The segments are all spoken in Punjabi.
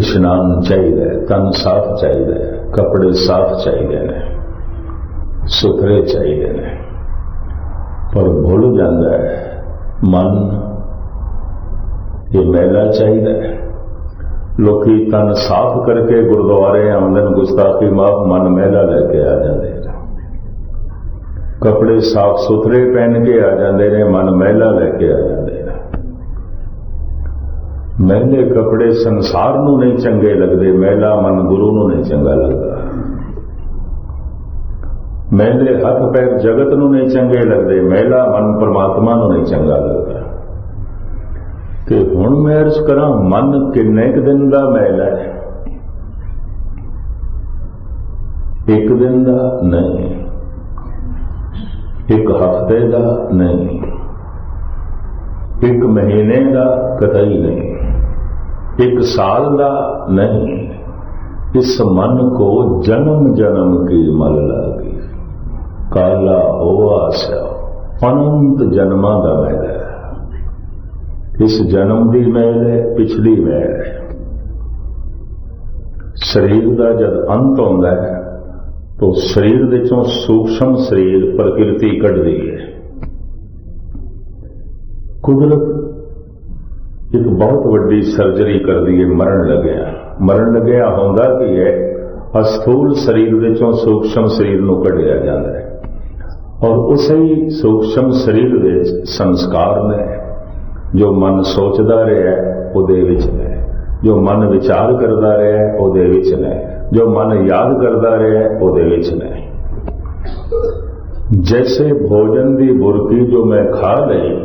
ਇਸ਼ਨਾਨ ਚਾਹੀਦਾ ਹੈ, ਤਨ ਸਾਫ਼ ਚਾਹੀਦਾ ਹੈ, ਕੱਪੜੇ ਸਾਫ਼ ਚਾਹੀਦੇ ਨੇ, ਸੁਥਰੇ ਚਾਹੀਦੇ ਨੇ। ਪਰ ਭੁੱਲ ਜਾਂਦਾ ਹੈ, ਮਨ ਇਹ ਮੈਲਾ ਚਾਹੀਦਾ ਹੈ। ਲੋਕੀ ਤਨ ਸਾਫ਼ ਕਰਕੇ ਗੁਰਦੁਆਰੇ ਆਉਂਦੇ ਨੇ, ਗੁਸਤਾਖੀ ਮਾਫ ਮਨ ਮੈਲਾ ਲੈ ਕੇ ਆ ਜਾਂਦੇ ਨੇ। ਕੱਪੜੇ ਸਾਫ਼ ਸੁਥਰੇ ਪਹਿਨ ਕੇ ਆ ਜਾਂਦੇ ਨੇ, ਮਨ ਮੈਲਾ ਲੈ ਕੇ ਆ ਜਾਂਦੇ ਨੇ। ਮਹਿਲੇ ਕੱਪੜੇ ਸੰਸਾਰ ਨੂੰ ਨਹੀਂ ਚੰਗੇ ਲੱਗਦੇ ਮਹਿਲਾ ਮਨ ਗੁਰੂ ਨੂੰ ਨਹੀਂ ਚੰਗਾ ਲੱਗਦਾ। ਮਹਿਲੇ ਹੱਥ ਪੈਰ ਜਗਤ ਨੂੰ ਨਹੀਂ ਚੰਗੇ ਲੱਗਦੇ ਮਹਿਲਾ ਮਨ ਪਰਮਾਤਮਾ ਨੂੰ ਨਹੀਂ ਚੰਗਾ ਲੱਗਦਾ। ਤੇ ਹੁਣ ਮੈਂ ਅਰਜ਼ ਕਰਾਂ, ਮਨ ਕਿੰਨੇ ਕੁ ਦਿਨ ਦਾ ਮਹਿਲਾ ਹੈ? ਇੱਕ ਦਿਨ ਦਾ ਨਹੀਂ। ਇੱਕ ਹਫ਼ਤੇ ਦਾ ਨਹੀਂ। ਇੱਕ ਮਹੀਨੇ ਦਾ ਕਤਈ ਨਹੀਂ। ਇੱਕ ਸਾਲ ਦਾ ਨਹੀਂ। ਇਸ ਮਨ ਕੋ ਜਨਮ ਜਨਮ ਕੀ ਮਲ ਲਾਗੀ। ਕਾਲਾ ਹੋਆ ਸਿਆ, ਅਨੰਤ ਜਨਮਾਂ ਦਾ ਮਹਿਲ ਹੈ। ਇਸ ਜਨਮ ਦੀ ਮਹਿਲ ਹੈ, ਪਿਛਲੀ ਮਹਿਲ ਹੈ। ਸਰੀਰ ਦਾ ਜਦ ਅੰਤ ਹੁੰਦਾ ਹੈ, ਤਾਂ ਸਰੀਰ ਦੇ ਚੋਂ ਸੂਖਸ਼ਮ ਸਰੀਰ ਪ੍ਰਕਿਰਤੀ ਕੱਢਦੀ ਹੈ। ਕੁਦਰਤ ਇੱਕ ਬਹੁਤ ਵੱਡੀ ਸਰਜਰੀ ਕਰਦੀ ਹੈ ਮਰਨ ਲੱਗਿਆ। ਮਰਨ ਲੱਗਿਆ ਹੁੰਦਾ ਕੀ ਹੈ? ਅਸਥੂਲ ਸਰੀਰ ਦੇ ਚੋਂ ਸੂਖਸ਼ਮ ਸਰੀਰ ਨੂੰ ਕੱਢਿਆ ਜਾਂਦਾ ਹੈ। ਔਰ ਉਸੇ ਹੀ ਸੂਖਸ਼ਮ ਸਰੀਰ ਵਿੱਚ ਸੰਸਕਾਰ ਨੇ, ਜੋ ਮਨ ਸੋਚਦਾ ਰਿਹਾ ਉਹਦੇ ਵਿੱਚ ਨੇ। ਜੋ ਮਨ ਵਿਚਾਰ ਕਰਦਾ ਰਿਹਾ ਉਹਦੇ ਵਿੱਚ ਨੇ। ਜੋ ਮਨ ਯਾਦ ਕਰਦਾ ਰਿਹਾ ਉਹਦੇ ਵਿੱਚ ਨੇ। ਜੈਸੇ ਭੋਜਨ ਦੀ ਬੁਰਕੀ ਜੋ ਮੈਂ ਖਾ ਲਈ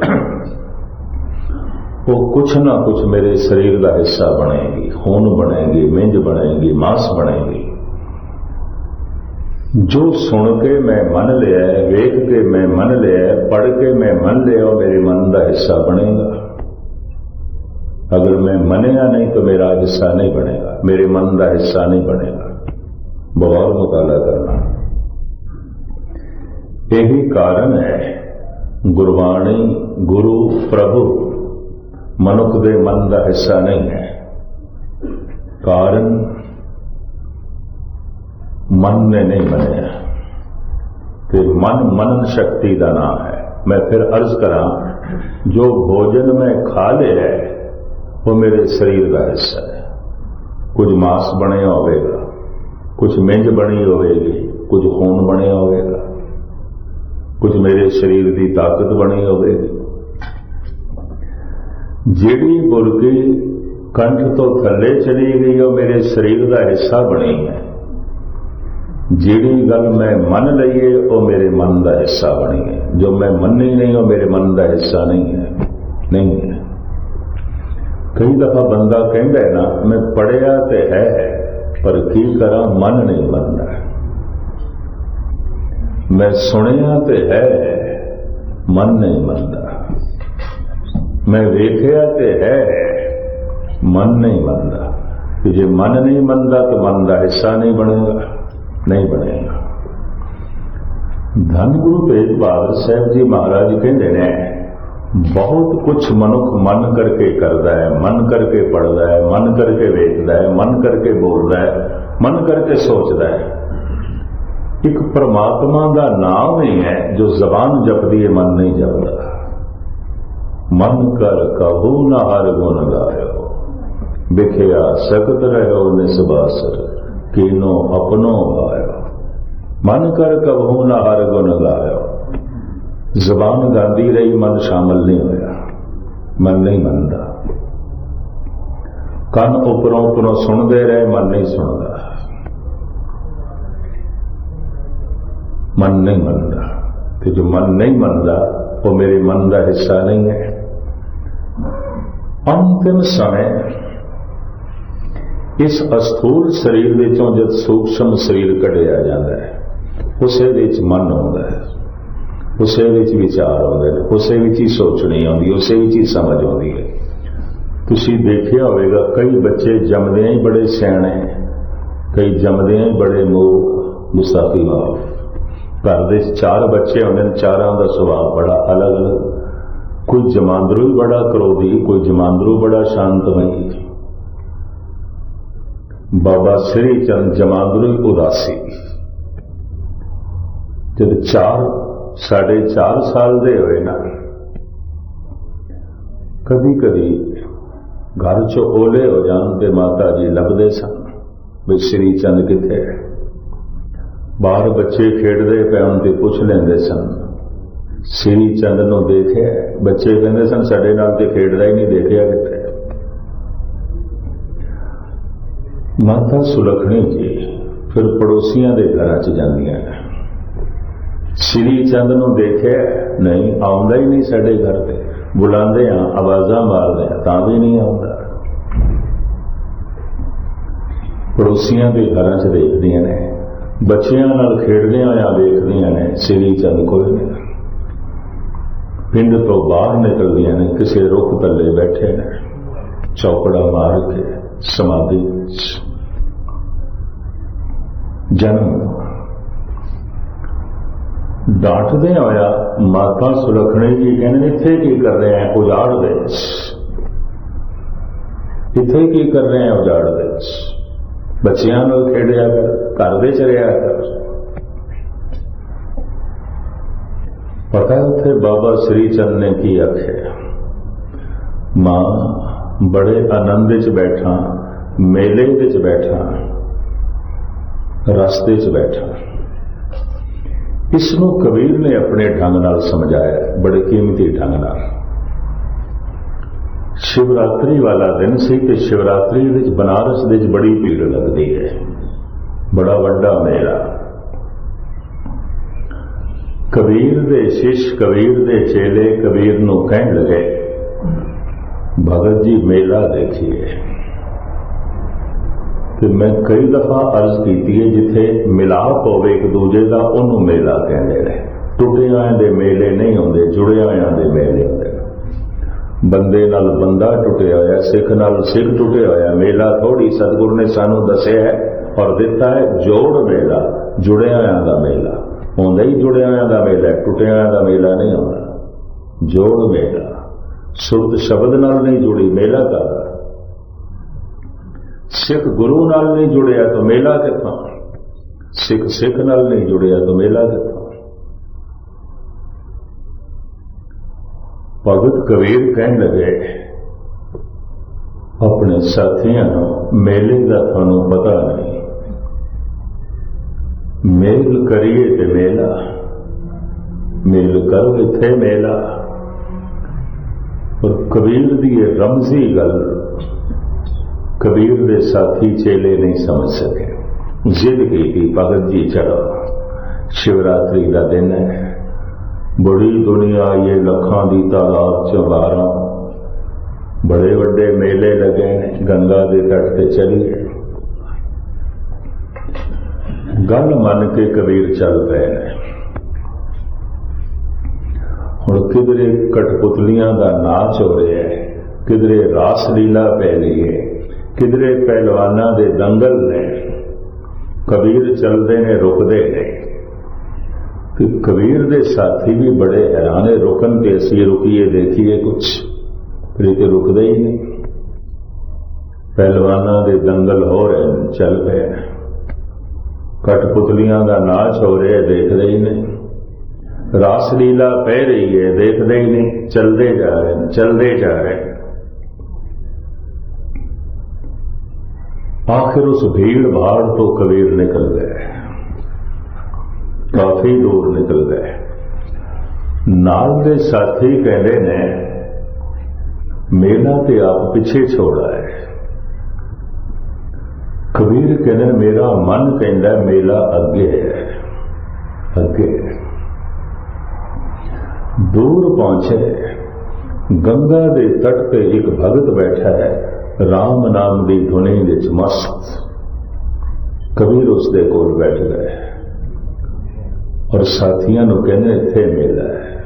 ਉਹ ਕੁਛ ਨਾ ਕੁਛ ਮੇਰੇ ਸਰੀਰ ਦਾ ਹਿੱਸਾ ਬਣੇਗੀ, ਖੂਨ ਬਣੇਗੀ, ਮਿੰਜ ਬਣੇਗੀ, ਮਾਸ ਬਣੇਗੀ। ਜੋ ਸੁਣ ਕੇ ਮੈਂ ਮੰਨ ਲਿਆ, ਵੇਖ ਕੇ ਮੈਂ ਮੰਨ ਲਿਆ, ਪੜ੍ਹ ਕੇ ਮੈਂ ਮੰਨ ਲਿਆ, ਉਹ ਮੇਰੇ ਮਨ ਦਾ ਹਿੱਸਾ ਬਣੇਗਾ। ਅਗਰ ਮੈਂ ਮੰਨਿਆ ਨਹੀਂ ਤਾਂ ਮੇਰਾ ਹਿੱਸਾ ਨਹੀਂ ਬਣੇਗਾ, ਮੇਰੇ ਮਨ ਦਾ ਹਿੱਸਾ ਨਹੀਂ ਬਣੇਗਾ। ਬਹੁਤ ਮੁਤਾਲਾ ਕਰਨਾ। ਇਹੀ ਕਾਰਨ ਹੈ ਗੁਰਬਾਣੀ ਗੁਰੂ ਪ੍ਰਭੂ ਮਨੁੱਖ ਦੇ ਮਨ ਦਾ ਹਿੱਸਾ ਨਹੀਂ ਹੈ ਕਾਰਨ ਮਨ ਨੇ ਨਹੀਂ ਬਣਿਆ ਤੇ ਮਨ ਮਨਨ ਸ਼ਕਤੀ ਦਾ ਨਾਮ ਹੈ ਮੈਂ ਫਿਰ ਅਰਜ਼ ਕਰਾਂ ਜੋ ਭੋਜਨ ਮੈਂ ਖਾ ਲਿਆ ਉਹ ਮੇਰੇ ਸਰੀਰ ਦਾ ਹਿੱਸਾ ਹੈ ਕੁਝ ਮਾਸ ਬਣਿਆ ਹੋਵੇਗਾ ਕੁਝ ਮਿੰਜ ਬਣੀ ਹੋਵੇਗੀ ਕੁਝ ਖੂਨ ਬਣਿਆ ਹੋਵੇਗਾ ਕੁਝ ਮੇਰੇ ਸਰੀਰ ਦੀ ਤਾਕਤ ਬਣੀ ਹੋਵੇਗੀ ਜਿਹੜੀ ਬੁਰਕੀ ਕੰਠ ਤੋਂ ਥੱਲੇ ਚਲੀ ਗਈ, ਉਹ ਮੇਰੇ ਸਰੀਰ ਦਾ ਹਿੱਸਾ ਬਣੀ ਹੈ। ਜਿਹੜੀ ਗੱਲ ਮੈਂ ਮੰਨ ਲਈਏ, ਉਹ ਮੇਰੇ ਮਨ ਦਾ ਹਿੱਸਾ ਬਣੀ ਹੈ। ਜੋ ਮੈਂ ਮੰਨੀ ਨਹੀਂ, ਉਹ ਮੇਰੇ ਮਨ ਦਾ ਹਿੱਸਾ ਨਹੀਂ ਹੈ। ਨਹੀਂ ਹੈ। ਕਈ ਦਫਾ ਬੰਦਾ ਕਹਿੰਦਾ ਨਾ, ਮੈਂ ਪੜਿਆ ਤੇ ਹੈ, ਪਰ ਕੀ ਕਰਾਂ, ਮਨ ਨਹੀਂ ਮੰਨਦਾ। ਮੈਂ ਸੁਣਿਆ ਤੇ ਹੈ, ਮਨ ਨਹੀਂ ਮੰਨਦਾ। ਮੈਂ ਵੇਖਿਆ ਤੇ ਹੈ। ਮਨ ਨਹੀਂ ਮੰਨਦਾ। ਕਿ ਜੇ ਮਨ ਨਹੀਂ ਮੰਨਦਾ ਤਾਂ ਮਨ ਦਾ ਹਿੱਸਾ ਨਹੀਂ ਬਣੇਗਾ ਨਹੀਂ ਬਣੇਗਾ। ਧੰਨ ਗੁਰੂ ਤੇਗ ਬਹਾਦਰ ਸਾਹਿਬ ਜੀ ਮਹਾਰਾਜ ਕਹਿੰਦੇ ਨੇ, ਬਹੁਤ ਕੁਝ ਮਨੁੱਖ ਮਨ ਕਰਕੇ ਕਰਦਾ ਹੈ, ਮਨ ਕਰਕੇ ਪੜਦਾ ਹੈ, ਮਨ ਕਰਕੇ ਵੇਖਦਾ ਹੈ, ਮਨ ਕਰਕੇ ਬੋਲਦਾ ਹੈ, ਮਨ ਕਰਕੇ ਸੋਚਦਾ ਹੈ। ਇੱਕ ਪਰਮਾਤਮਾ ਦਾ ਨਾਮ ਹੀ ਹੈ ਜੋ ਜ਼ਬਾਨ ਜਪਦੀ ਹੈ, ਮਨ ਨਹੀਂ ਜਪਦਾ। ਮਨ ਕਰ ਕਹੂ ਨਾ ਹਰ ਗੁਣ ਗਾਇਓ ਵਿਖਿਆ ਸਖਤ ਰਹਿਓ ਨਿਸਬਾਸਰ ਕੀਨੋ ਆਪਣੋ ਗਾਇਓ ਮਨ ਕਰ ਕਹੂ ਨਾ ਹਰ ਗੁਣ ਗਾਇਓ ਜ਼ਬਾਨ ਗਾਂਦੀ ਰਹੀ ਮਨ ਸ਼ਾਮਲ ਨਹੀਂ ਹੋਇਆ ਮਨ ਨਹੀਂ ਮੰਨਦਾ ਕੰਨ ਉਪਰੋਂ ਉਪਰੋਂ ਸੁਣਦੇ ਰਹੇ ਮਨ ਨਹੀਂ ਸੁਣਦਾ ਮਨ ਨਹੀਂ ਮੰਨਦਾ ਤੇ ਜੋ ਮਨ ਨਹੀਂ ਮੰਨਦਾ ਉਹ ਮੇਰੇ ਮਨ ਦਾ ਹਿੱਸਾ ਨਹੀਂ ਹੈ ਅੰਤਿਮ ਸਮੇਂ। ਇਸ ਅਸਥੂਲ ਸਰੀਰ ਵਿੱਚੋਂ ਜਦ ਸੂਖਸ਼ਮ ਸਰੀਰ ਕੱਢਿਆ ਜਾਂਦਾ ਹੈ, ਉਸੇ ਵਿੱਚ ਮਨ ਆਉਂਦਾ ਹੈ, ਉਸੇ ਵਿੱਚ ਵਿਚਾਰ ਆਉਂਦੇ ਨੇ, ਉਸੇ ਵਿੱਚ ਹੀ ਸੋਚਣੀ ਆਉਂਦੀ, ਉਸੇ ਵਿੱਚ ਹੀ ਸਮਝ ਆਉਂਦੀ ਹੈ। ਤੁਸੀਂ ਦੇਖਿਆ ਹੋਵੇਗਾ, ਕਈ ਬੱਚੇ ਜੰਮਦਿਆਂ ਹੀ ਬੜੇ ਸਿਆਣੇ, ਕਈ ਜੰਮਦਿਆਂ ਹੀ ਬੜੇ ਮੂਰਖ ਮੁਸਤਾਫੀ ਘਰ ਦੇ ਚਾਰ ਬੱਚੇ ਹੁੰਦੇ ਨੇ, ਚਾਰਾਂ ਦਾ ਸੁਭਾਅ ਬੜਾ ਅਲੱਗ ਅਲੱਗ ਅਲੱਗ ਕੋਈ ਜਮਾਂਦਰੂ ਬੜਾ ਕਰੋਧੀ ਕੋਈ ਜਮਾਂਦਰੂ ਬੜਾ ਸ਼ਾਂਤਮਈ। ਬਾਬਾ ਸ੍ਰੀ ਚੰਦ ਜਮਾਂਦਰੂ ਉਦਾਸੀ। ਜਦ 4 ਸਾਢੇ 4 ਸਾਲ ਦੇ ਹੋਏ ਨਾ ਕਦੀ ਕਦੀ ਘਰ ਚ ਓਲੇ ਹੋ ਜਾਣ ਤੇ ਮਾਤਾ ਜੀ ਲੱਭਦੇ ਸਨ ਵੀ ਸ੍ਰੀ ਚੰਦ ਕਿੱਥੇ ਹੈ। ਬਾਹਰ ਬੱਚੇ ਖੇਡਦੇ ਪੈਣ ਤੇ ਪੁੱਛ ਲੈਂਦੇ ਸਨ ਸ੍ਰੀ ਚੰਦ ਨੂੰ ਦੇਖਿਆ, ਬੱਚੇ ਕਹਿੰਦੇ ਸਨ, ਸਾਡੇ ਨਾਲ ਤੇ ਖੇਡਦਾ ਹੀ ਨਹੀਂ, ਦੇਖਿਆ ਕਿੱਥੇ? ਮਾਤਾ ਸੁਲਖਣੀ ਜੀ, ਫਿਰ ਪੜੋਸੀਆਂ ਦੇ ਘਰਾਂ 'ਚ ਜਾਂਦੀਆਂ ਨੇ। ਸ੍ਰੀ ਚੰਦ ਨੂੰ ਦੇਖਿਆ, ਨਹੀਂ, ਆਉਂਦਾ ਹੀ ਨਹੀਂ ਸਾਡੇ ਘਰ ਤੇ। ਬੁਲਾਉਂਦੇ ਆ, ਆਵਾਜ਼ਾਂ ਮਾਰਦੇ ਆ, ਤਾਂ ਵੀ ਨਹੀਂ ਆਉਂਦਾ। ਪੜੋਸੀਆਂ ਦੇ ਘਰਾਂ 'ਚ ਦੇਖਦੀਆਂ ਨੇ, ਬੱਚਿਆਂ ਨਾਲ ਖੇਡਦਿਆਂ ਆ ਵੇਖਦੀਆਂ ਨੇ ਸ੍ਰੀ ਚੰਦ ਕੋਈ ਨਹੀਂ। ਪਿੰਡ ਤੋਂ ਬਾਹਰ ਨਿਕਲਦੀਆਂ ਨੇ, ਕਿਸੇ ਰੁੱਖ ਥੱਲੇ ਬੈਠੇ ਨੇ। ਚੌਕੜਾ ਮਾਰ ਕੇ, ਸਮਾਧੀ ਜਨਮ। ਡਾਂਟਦੇ ਹੋਇਆ ਮਾਤਾ ਸੁਲਖਣੀ ਜੀ ਕਹਿੰਦੇ, ਇੱਥੇ ਕੀ ਕਰ ਰਹੇ ਆ ਉਜਾੜ ਦੇ ਵਿੱਚ? ਇੱਥੇ ਕੀ ਕਰ ਰਹੇ ਆ ਉਜਾੜ ਦੇ ਵਿੱਚ? ਬੱਚਿਆਂ ਨਾਲ ਖੇਡਿਆ ਕਰ, ਘਰ ਦੇ ਚ ਰਿਹਾ ਕਰ। ਪਤਾ ਉੱਥੇ ਬਾਬਾ ਸ੍ਰੀ ਚੰਦ ਨੇ ਕੀ ਆਖਿਆ ਮਾਂ ਬੜੇ ਆਨੰਦ ਵਿੱਚ ਬੈਠਾ ਮੇਲੇ ਵਿੱਚ ਬੈਠਾ ਰਸਤੇ 'ਚ ਬੈਠਾ ਇਸ ਨੂੰ ਕਬੀਰ ਨੇ ਆਪਣੇ ਢੰਗ ਨਾਲ ਸਮਝਾਇਆ ਬੜੇ ਕੀਮਤੀ ਢੰਗ ਨਾਲ ਸ਼ਿਵਰਾਤਰੀ ਵਾਲਾ ਦਿਨ ਸੀ ਤੇ ਸ਼ਿਵਰਾਤਰੀ ਵਿੱਚ ਬਨਾਰਸ ਦੇ ਵਿੱਚ ਬੜੀ ਭੀੜ ਲੱਗਦੀ ਹੈ ਬੜਾ ਵੱਡਾ ਮੇਲਾ ਕਬੀਰ ਦੇ ਸ਼ਿਸ਼ ਕਬੀਰ ਦੇ ਚੇਲੇ ਕਬੀਰ ਨੂੰ ਕਹਿਣ ਲੱਗੇ, ਭਗਤ ਜੀ, ਮੇਲਾ ਦੇਖੀਏ। ਤੇ ਮੈਂ ਕਈ ਦਫਾ ਅਰਜ਼ ਕੀਤੀ ਹੈ, ਜਿੱਥੇ ਮਿਲਾਪ ਹੋਵੇ ਇੱਕ ਦੂਜੇ ਦਾ, ਉਹਨੂੰ ਮੇਲਾ ਕਹਿੰਦੇ ਨੇ। ਟੁੱਟਿਆਂ ਦੇ ਮੇਲੇ ਨਹੀਂ ਹੁੰਦੇ ਜੁੜੇ ਦੇ ਮੇਲੇ ਹੁੰਦੇ ਬੰਦੇ ਨਾਲ ਬੰਦਾ ਟੁੱਟਿਆ ਹੋਇਆ, ਸਿੱਖ ਨਾਲ ਸਿੱਖ ਟੁੱਟਿਆ ਹੋਇਆ, ਮੇਲਾ ਥੋੜੀ ਸਤਿਗੁਰ ਨੇ ਸਾਨੂੰ ਦੱਸਿਆ ਹੈ ਔਰ ਦਿੱਤਾ ਹੈ, ਜੋੜ ਮੇਲਾ, ਜੁੜਿਆ ਦਾ ਮੇਲਾ। ਹੁੰਦਾ ਹੀ ਜੁੜਿਆ ਦਾ ਮੇਲਾ, ਟੁੱਟਿਆ ਦਾ ਮੇਲਾ ਨਹੀਂ ਆਉਂਦਾ। ਜੋੜ ਮੇਲਾ। ਸੁਰਤ ਸ਼ਬਦ ਨਾਲ ਨਹੀਂ ਜੁੜੀ, ਮੇਲਾ ਕਰਦਾ ਸਿੱਖ ਗੁਰੂ ਨਾਲ ਨਹੀਂ ਜੁੜਿਆ ਤਾਂ ਮੇਲਾ ਕਿੱਥੋਂ? ਸਿੱਖ ਸਿੱਖ ਨਾਲ ਨਹੀਂ ਜੁੜਿਆ ਤਾਂ ਮੇਲਾ ਕਿੱਥੋਂ? ਭਗਤ ਕਬੀਰ ਕਹਿਣ ਲੱਗੇ, ਆਪਣੇ ਸਾਥੀਆਂ ਨੂੰ ਮੇਲੇ ਦਾ ਤੁਹਾਨੂੰ ਪਤਾ ਨਹੀਂ। ਮੇਲ ਕਰੀਏ ਤੇ ਮੇਲਾ ਮੇਲ ਕਰੋ ਇੱਥੇ ਮੇਲਾ ਪਰ ਕਬੀਰ ਦੀ ਇਹ ਰਮਜ਼ੀ ਗੱਲ ਕਬੀਰ ਦੇ ਸਾਥੀ ਚੇਲੇ ਨਹੀਂ ਸਮਝ ਸਕੇ ਜਿੱਦ ਕੀਤੀ ਭਗਤ ਜੀ ਚੜੋ ਸ਼ਿਵਰਾਤਰੀ ਦਾ ਦਿਨ ਹੈ ਬੜੀ ਦੁਨੀਆ ਇਹ ਲੱਖਾਂ ਦੀ ਤਾਦਾਦ ਚ ਬਾਰਾਂ ਬੜੇ ਵੱਡੇ ਮੇਲੇ ਲੱਗੇ ਨੇ ਗੰਗਾ ਦੇ ਤੱਟ ਤੇ ਗੱਲ ਮੰਨ ਕੇ ਕਬੀਰ ਚੱਲ ਪਏ ਨੇ। ਹੁਣ ਕਿਧਰੇ ਕਟਪੁਤਲੀਆਂ ਦਾ ਨਾਚ ਹੋ ਰਿਹਾ ਹੈ ਕਿਧਰੇ ਰਾਸ ਲੀਲਾ ਪੈ ਰਹੀ ਹੈ ਕਿਧਰੇ ਪਹਿਲਵਾਨਾਂ ਦੇ ਦੰਗਲ ਨੇ। ਕਬੀਰ ਚੱਲਦੇ ਨੇ, ਰੁਕਦੇ ਨੇ। ਤੇ ਕਬੀਰ ਦੇ ਸਾਥੀ ਵੀ ਬੜੇ ਹੈਰਾਨੇ ਰੁਕਣ ਤੇ ਅਸੀਂ ਰੁਕੀਏ, ਦੇਖੀਏ ਕੁਛ। ਫਿਰ ਤੇ ਰੁਕਦੇ ਹੀ ਨਹੀਂ। ਪਹਿਲਵਾਨਾਂ ਦੇ ਦੰਗਲ ਹੋ ਰਹੇ ਨੇ, ਚੱਲ ਪਏ ਨੇ। ਕਟਪੁਤਲੀਆਂ ਦਾ ਨਾਚ ਹੋ ਰਿਹਾ, ਦੇਖਦੇ ਹੀ ਨਹੀਂ। ਰਾਸ ਲੀਲਾ ਪੈ ਰਹੀ ਹੈ, ਦੇਖਦੇ ਹੀ ਨਹੀਂ, ਚੱਲਦੇ ਜਾ ਰਹੇ ਨੇ, ਚੱਲਦੇ ਜਾ ਰਹੇ। ਆਖਿਰ ਉਸ ਭੀੜ ਭਾੜ ਤੋਂ ਕਬੀਰ ਨਿਕਲ ਗਏ ਕਾਫੀ ਦੂਰ ਨਿਕਲ ਗਏ ਨਾਲ ਦੇ ਸਾਥੀ ਕਹਿੰਦੇ ਨੇ, ਮੇਲਾ ਤੇ ਆਪ ਪਿੱਛੇ ਛੋੜਾ ਹੈ। ਕਬੀਰ ਕਹਿੰਦੇ, ਮੇਰਾ ਮਨ ਕਹਿੰਦਾ, ਮੇਲਾ ਅੱਗੇ ਹੈ। ਅੱਗੇ। ਦੂਰ ਪਹੁੰਚੇ। ਗੰਗਾ ਦੇ ਤਟ ਤੇ ਇੱਕ ਭਗਤ ਬੈਠਾ ਹੈ। ਰਾਮ ਨਾਮ ਦੀ ਧੁਨੀ ਵਿੱਚ ਮਸਤ। ਕਬੀਰ ਉਸ ਦੇ ਕੋਲ ਬੈਠ ਗਏ ਔਰ ਸਾਥੀਆਂ ਨੂੰ ਕਹਿੰਦੇ, ਇੱਥੇ ਮੇਲਾ ਹੈ।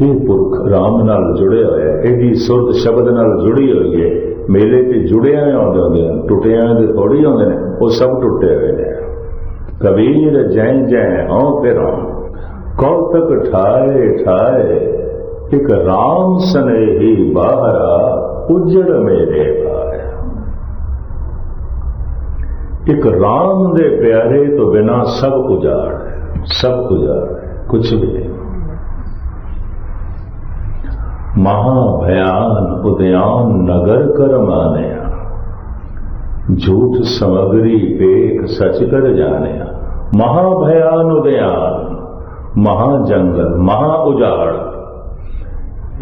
ਇਹ ਪੁਰਖ ਰਾਮ ਨਾਲ ਜੁੜਿਆ ਹੋਇਆ ਹੈ। ਇਹਦੀ ਸੁਰਤ ਸ਼ਬਦ ਨਾਲ ਜੁੜੀ ਹੋਈ ਹੈ। ਮੇਲੇ ਤੇ ਜੁੜਿਆ ਆਉਂਦੇ ਹੁੰਦੇ ਨੇ, ਟੁੱਟਿਆਂ ਦੇ ਥੋੜੀ ਆਉਂਦੇ ਨੇ, ਉਹ ਸਭ ਟੁੱਟੇ ਹੋਏ ਨੇ। ਕਬੀਰ ਜੈ ਜੈ ਹਉ ਫਿਰੋਂ ਕਉ ਤਕ ਠਾਏ ਠਾਏ, ਇੱਕ ਰਾਮ ਸਨੇਹੀ ਬਾਹਰਾ ਉਜੜ ਮੇਰੇ ਭਾਇਆ ਇੱਕ ਰਾਮ ਦੇ ਪਿਆਰੇ ਤੋਂ ਬਿਨਾ ਸਭ ਉਜਾੜ ਹੈ, ਸਭ ਉਜਾੜ ਹੈ ਕੁਝ ਵੀ ਨਹੀਂ। ਮਹਾ ਭਿਆਨ ਉਦਿਆਨ ਨਗਰ ਕਰ ਮਾਨਿਆ ਝੂਠ ਸਮਗਰੀ ਵੇਖ ਸਚ ਕਰ ਜਾਣਿਆ। ਮਹਾ ਭਿਆਨ ਉਦਿਆਨ ਮਹਾ ਜੰਗਲ, ਮਹਾ ਉਜਾੜ।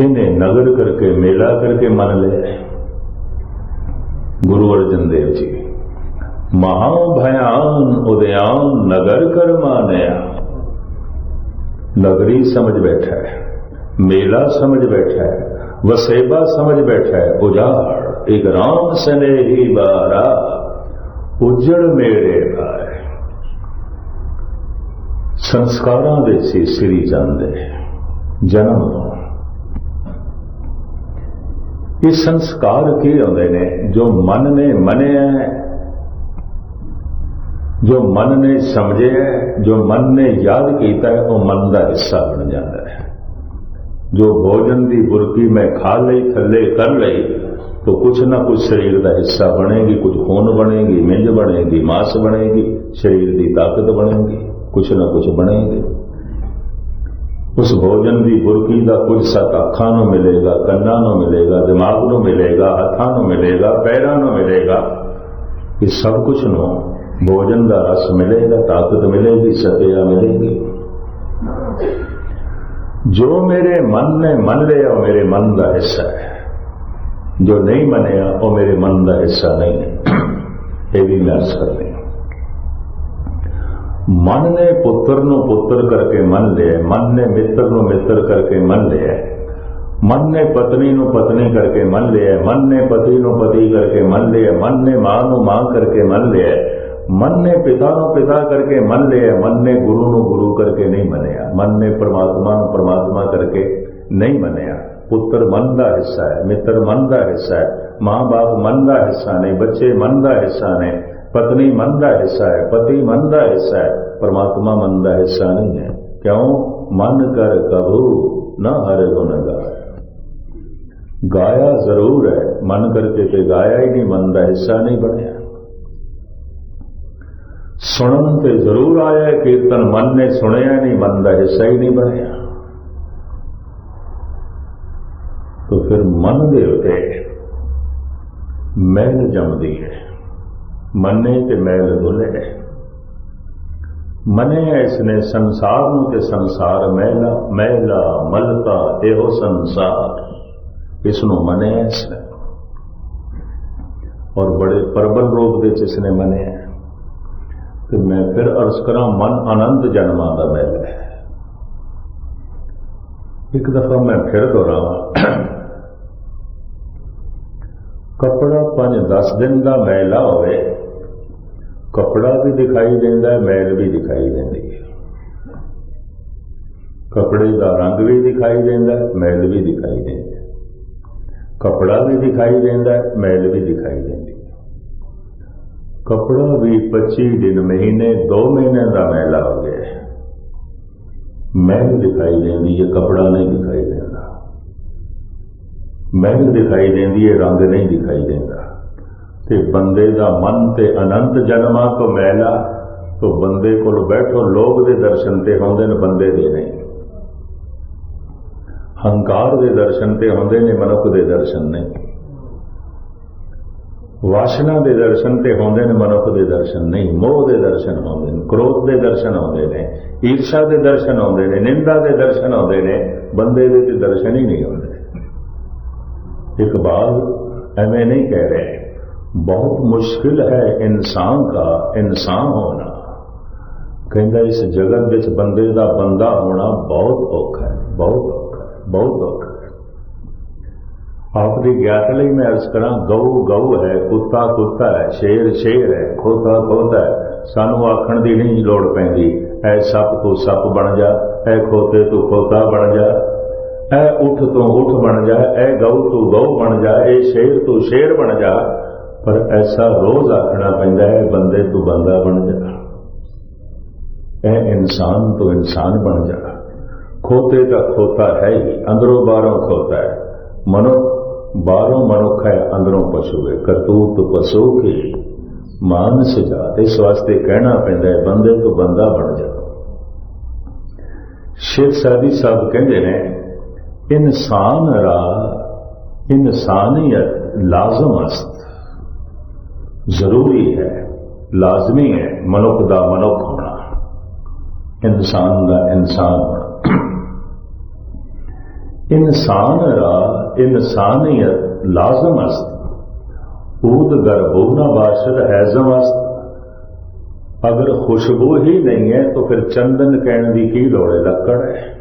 ਇਹਨੇ ਨਗਰ ਕਰਕੇ, ਮੇਲਾ ਕਰਕੇ ਮੰਨ ਲਿਆ। ਗੁਰੂ ਅਰਜਨ ਦੇਵ ਜੀ ਮਹਾ ਭਿਆਨ ਉਦਿਆਨ ਨਗਰ ਕਰ ਮਾਨਿਆ ਨਗਰੀ ਸਮਝ ਬੈਠਾ ਹੈ। ਮੇਲਾ ਸਮਝ ਬੈਠਾ ਹੈ ਵਸੇਬਾ ਸਮਝ ਬੈਠਾ ਹੈ ਉਜਾੜ, ਇੱਕ ਰਾਮ ਸਨੇਹੀ ਬਾਰਾ, ਉਜੜ ਮੇਰੇ ਭਾਏ ਸੰਸਕਾਰਾਂ ਦੇ ਸੀ ਸਿਰੀ ਜਾਂਦੇ, ਜਨਮ ਤੋਂ। ਇਹ ਸੰਸਕਾਰ ਕੀ ਹੁੰਦੇ ਨੇ? ਜੋ ਮਨ ਨੇ ਮੰਨਿਆ, ਜੋ ਮਨ ਨੇ ਸਮਝਿਆ, ਜੋ ਮਨ ਨੇ ਯਾਦ ਕੀਤਾ, ਉਹ ਮਨ ਦਾ ਹਿੱਸਾ ਬਣ ਜਾਂਦਾ। ਜੋ ਭੋਜਨ ਦੀ ਬੁਰਕੀ ਮੈਂ ਖਾ ਲਈ ਥੱਲੇ ਕਰ ਲਈ तो कुछ ना कुछ शरीर का हिस्सा बनेगी कुछ खून बनेगी मिंज बनेगी मांस बनेगी शरीर की ताकत बनेगी कुछ ना कुछ बनेगी उस भोजन की बुरकी का कुछ सत अखा ਨੂੰ ਮਿਲੇਗਾ ਕੰਨਾਂ ਨੂੰ ਮਿਲੇਗਾ ਦਿਮਾਗ ਨੂੰ ਮਿਲੇਗਾ ਹੱਥਾਂ ਨੂੰ ਮਿਲੇਗਾ ਪੈਰਾਂ ਨੂੰ ਮਿਲੇਗਾ ਇਹ ਸਭ ਕੁਝ ਨੂੰ ਭੋਜਨ ਦਾ ਰਸ ਮਿਲੇਗਾ ਜੋ ਮੇਰੇ ਮਨ ਨੇ ਮੰਨ ਲਿਆ, ਉਹ ਮੇਰੇ ਮਨ ਦਾ ਹਿੱਸਾ ਹੈ। ਜੋ ਨਹੀਂ ਮੰਨਿਆ, ਉਹ ਮੇਰੇ ਮਨ ਦਾ ਹਿੱਸਾ ਨਹੀਂ ਹੈ। ਇਹ ਵੀ ਮੈਂ ਅਰਜ਼ ਕਰਦੇ ਮਨ ਨੇ ਪੁੱਤਰ ਨੂੰ ਪੁੱਤਰ ਕਰਕੇ ਮੰਨ ਲਿਆ, ਮਨ ਨੇ ਮਿੱਤਰ ਨੂੰ ਮਿੱਤਰ ਕਰਕੇ ਮੰਨ ਲਿਆ, ਮਨ ਨੇ ਪਤਨੀ ਨੂੰ ਪਤਨੀ ਕਰਕੇ ਮੰਨ ਲਿਆ, ਮਨ ਨੇ ਪਤੀ ਨੂੰ ਪਤੀ ਕਰਕੇ ਮੰਨ ਲਿਆ, ਮਨ ਨੇ ਮਾਂ ਨੂੰ ਮਾਂ ਕਰਕੇ ਮੰਨ ਲਿਆ ਮਨ ਨੇ ਪਿਤਾ ਨੂੰ ਪਿਤਾ ਕਰਕੇ ਮੰਨ ਲਿਆ, ਮਨ ਨੇ ਗੁਰੂ ਨੂੰ ਗੁਰੂ ਕਰਕੇ ਨਹੀਂ ਮੰਨਿਆ, ਮਨ ਨੇ ਪਰਮਾਤਮਾ ਨੂੰ ਪਰਮਾਤਮਾ ਕਰਕੇ ਨਹੀਂ ਮੰਨਿਆ। ਪੁੱਤਰ ਮਨ ਦਾ ਹਿੱਸਾ ਹੈ, ਮਿੱਤਰ ਮਨ ਦਾ ਹਿੱਸਾ ਹੈ, ਮਾਂ-ਬਾਪ ਮਨ ਦਾ ਹਿੱਸਾ ਨੇ, ਬੱਚੇ ਮਨ ਦਾ ਹਿੱਸਾ ਨੇ, ਪਤਨੀ ਮਨ ਦਾ ਹਿੱਸਾ ਹੈ, ਪਤੀ ਮਨ ਦਾ ਹਿੱਸਾ ਹੈ, ਪਰਮਾਤਮਾ ਮਨ ਦਾ ਹਿੱਸਾ ਨਹੀਂ ਹੈ। ਕਿਉਂ? ਮਨ ਕਰ ਕਬੂ ਨਾ ਹਰ ਗੁਣ ਗਾਇਆ। ਗਾਇਆ ਜ਼ਰੂਰ ਹੈ, ਮਨ ਕਰਕੇ ਤੇ ਗਾਇਆ ਹੀ ਨਹੀਂ, ਮਨ ਦਾ ਹਿੱਸਾ ਨਹੀਂ ਬਣਿਆ। ਸੁਣਨ ਤੇ ਜ਼ਰੂਰ ਆਇਆ ਕੀਰਤਨ ਮਨ ਨੇ ਸੁਣਿਆ ਨਹੀਂ, ਮਨ ਦਾ ਹਿੱਸਾ ਹੀ ਨਹੀਂ ਬਣਿਆ। ਤਾਂ ਫਿਰ ਮਨ ਦੇ ਉਤੇ ਮੈਲ ਜੰਮਦੀ ਹੈ। ਮੰਨੇ ਤੇ ਮੈਲ ਦੋਲੇ ਮਨੇ ਇਸ ਸੰਸਾਰ ਨੂੰ ਤੇ ਸੰਸਾਰ ਮਹਿਲਾ ਮਹਿਲਾ ਮਲਕਾ ਇਹੋ ਸੰਸਾਰ। ਇਸ ਨੂੰ ਮਨੇ ਇਸ ਔਰ ਬੜੇ ਪਰਬਲ ਰੂਪ ਵਿੱਚ ਇਸ ਨੇ ਮੰਨਿਆ। ਤੇ ਮੈਂ ਫਿਰ ਅਰਜ਼ ਕਰਾਂ, ਮਨ ਆਨੰਦ ਜਨਮਾਂ ਦਾ ਮਹਿਲ ਹੈ ਇੱਕ ਦਫਾ ਮੈਂ ਫਿਰ ਦੁਹਰਾਵਾਂ। ਕਪੜਾ 5-10 ਦਿਨ ਦਾ ਮੈਲਾ ਹੋਵੇ, ਕਪੜਾ ਵੀ ਦਿਖਾਈ ਦਿੰਦਾ, ਮੈਲ ਵੀ ਦਿਖਾਈ ਦਿੰਦੀ। ਹੈ ਕਪੜੇ ਦਾ ਰੰਗ ਵੀ ਦਿਖਾਈ ਦਿੰਦਾ, ਮੈਲ ਵੀ ਦਿਖਾਈ ਦਿੰਦਾ। ਕਪੜਾ ਵੀ ਦਿਖਾਈ ਦਿੰਦਾ, ਮੈਲ ਵੀ ਦਿਖਾਈ ਦਿੰਦਾ। ਕਪੜਾ ਵੀ 25 ਦਿਨ ਮਹੀਨੇ 2 ਮਹੀਨੇ ਦਾ ਮੈਲਾ ਹੋ ਗਿਆ ਮੈਲ ਦਿਖਾਈ ਦਿੰਦੀ ਹੈ ਕਪੜਾ ਨਹੀਂ ਦਿਖਾਈ ਦਿੰਦਾ। ਮਹਿਲ ਦਿਖਾਈ ਦਿੰਦੀ ਹੈ ਰੰਗ ਨਹੀਂ ਦਿਖਾਈ ਦਿੰਦਾ। ਤੇ ਬੰਦੇ ਦਾ ਮਨ ਤੇ ਅਨੰਤ ਜਨਮਾਂ ਤੋਂ ਮੈਲਾ, ਤੋਂ ਬੰਦੇ ਕੋਲ ਬੈਠੋ, ਲੋਭ ਦੇ ਦਰਸ਼ਨ ਤੇ ਹੁੰਦੇ ਨੇ, ਬੰਦੇ ਦੇ ਨਹੀਂ। ਹੰਕਾਰ ਦੇ ਦਰਸ਼ਨ ਤੇ ਹੁੰਦੇ ਨੇ, ਮਨੁੱਖ ਦੇ ਦਰਸ਼ਨ ਨਹੀਂ। ਵਾਸ਼ਨਾ ਦੇ ਦਰਸ਼ਨ ਤੇ ਹੁੰਦੇ ਨੇ, ਮਨੁੱਖ ਦੇ ਦਰਸ਼ਨ ਨਹੀਂ, ਮੋਹ ਦੇ ਦਰਸ਼ਨ ਹੁੰਦੇ ਨੇ, ਕ੍ਰੋਧ ਦੇ ਦਰਸ਼ਨ ਹੁੰਦੇ ਨੇ, ਈਰਸ਼ਾ ਦੇ ਦਰਸ਼ਨ ਹੁੰਦੇ ਨੇ, ਨਿੰਦਾ ਦੇ ਦਰਸ਼ਨ ਹੁੰਦੇ ਨੇ, ਬੰਦੇ ਦੇ ਤੇ ਦਰਸ਼ਨ ਹੀ ਨਹੀਂ ਹੁੰਦੇ। ਇਕਬਾਲ ਐਵੇਂ ਨਹੀਂ ਕਹਿ ਰਹੇ ਬਹੁਤ ਮੁਸ਼ਕਿਲ ਹੈ ਇਨਸਾਨ ਦਾ ਇਨਸਾਨ ਹੋਣਾ। ਕਹਿੰਦਾ ਇਸ ਜਗਤ ਵਿੱਚ ਬੰਦੇ ਦਾ ਬੰਦਾ ਹੋਣਾ ਬਹੁਤ ਔਖਾ ਹੈ, ਬਹੁਤ ਔਖਾ ਬਹੁਤ ਔਖਾ ਆਪ ਦੀ ਗਿਆਤ ਲਈ ਮੈਂ ਅਰਜ਼ ਕਰਾਂ, ਗਊ ਗਊ ਹੈ, ਕੁੱਤਾ ਕੁੱਤਾ ਹੈ, ਸ਼ੇਰ ਸ਼ੇਰ ਹੈ, ਖੋਤਾ ਖੋਤਾ ਹੈ। ਸਾਨੂੰ ਆਖਣ ਦੀ ਨਹੀਂ ਲੋੜ ਪੈਂਦੀ, ਐ ਸੱਪ ਤੂੰ ਸੱਪ ਬਣ ਜਾ, ਐ ਖੋਤੇ ਤੂੰ ਖੋਤਾ ਬਣ ਜਾ, ਐ ਉਠ ਤੋਂ ਉਠ ਬਣ ਜਾ, ਐ ਗਊ ਤੂੰ ਗਊ ਬਣ ਜਾ, ਐ ਸ਼ੇਰ ਤੂੰ ਸ਼ੇਰ ਬਣ ਜਾ। ਪਰ ਐਸਾ ਰੋਜ਼ ਆਖਣਾ ਪੈਂਦਾ ਹੈ, ਬੰਦੇ ਤੂੰ ਬੰਦਾ ਬਣ ਜਾ। ਐ ਇਨਸਾਨ ਤੋਂ ਇਨਸਾਨ ਬਣ ਜਾ। ਖੋਤੇ ਦਾ ਖੋਤਾ ਹੈ ਹੀ, ਅੰਦਰੋਂ ਬਾਹਰੋਂ ਖੋਤਾ ਹੈ। ਮਨੁੱਖ ਬਾਹਰੋਂ ਮਨੁੱਖ ਹੈ, ਅੰਦਰੋਂ ਪਸ਼ੂ ਹੈ। ਕਰਤੂਤ ਪਸ਼ੂ ਕੀ ਮਾਨਸ ਜਾਤ, ਇਸ ਵਾਸਤੇ ਕਹਿਣਾ ਪੈਂਦਾ ਹੈ, ਬੰਦੇ ਤੋਂ ਬੰਦਾ ਬਣ ਜਾ। ਸ਼ੇਖ ਸਾਦੀ ਸਾਹਿਬ ਕਹਿੰਦੇ ਨੇ, ਇਨਸਾਨ ਰਾ, ਇਨਸਾਨੀਅਤ ਲਾਜ਼ਮ ਅਸਤ। ਜ਼ਰੂਰੀ ਹੈ, ਲਾਜ਼ਮੀ ਹੈ, ਮਨੁੱਖ ਦਾ ਮਨੁੱਖ ਹੋਣਾ। ਇਨਸਾਨ ਦਾ ਇਨਸਾਨ ਹੋਣਾ। انسان را انسانیت لازم است. اود گربونا باشد حیزم است. اگر خوشبو ہی نہیں ہے تو پھر چندن کہنے کی کی لوڑے لکڑ ہے؟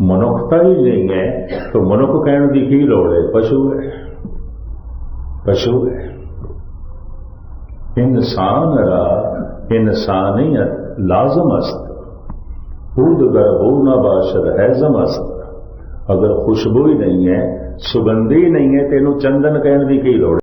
منکھتا ہی نہیں ہے تو منک کہنے کی کی لوڑے پشو ہے؟ پشو ہے. انسان را انسانیت لازم است. خود گربو نہ باشد حیزم است. ਅਗਰ ਖੁਸ਼ਬੂ ਹੀ ਨਹੀਂ ਹੈ ਸੁਗੰਧੀ ਨਹੀਂ ਹੈ ਤੈਨੂੰ ਚੰਦਨ ਕਹਿਣ ਦੀ ਕੀ ਲੋੜ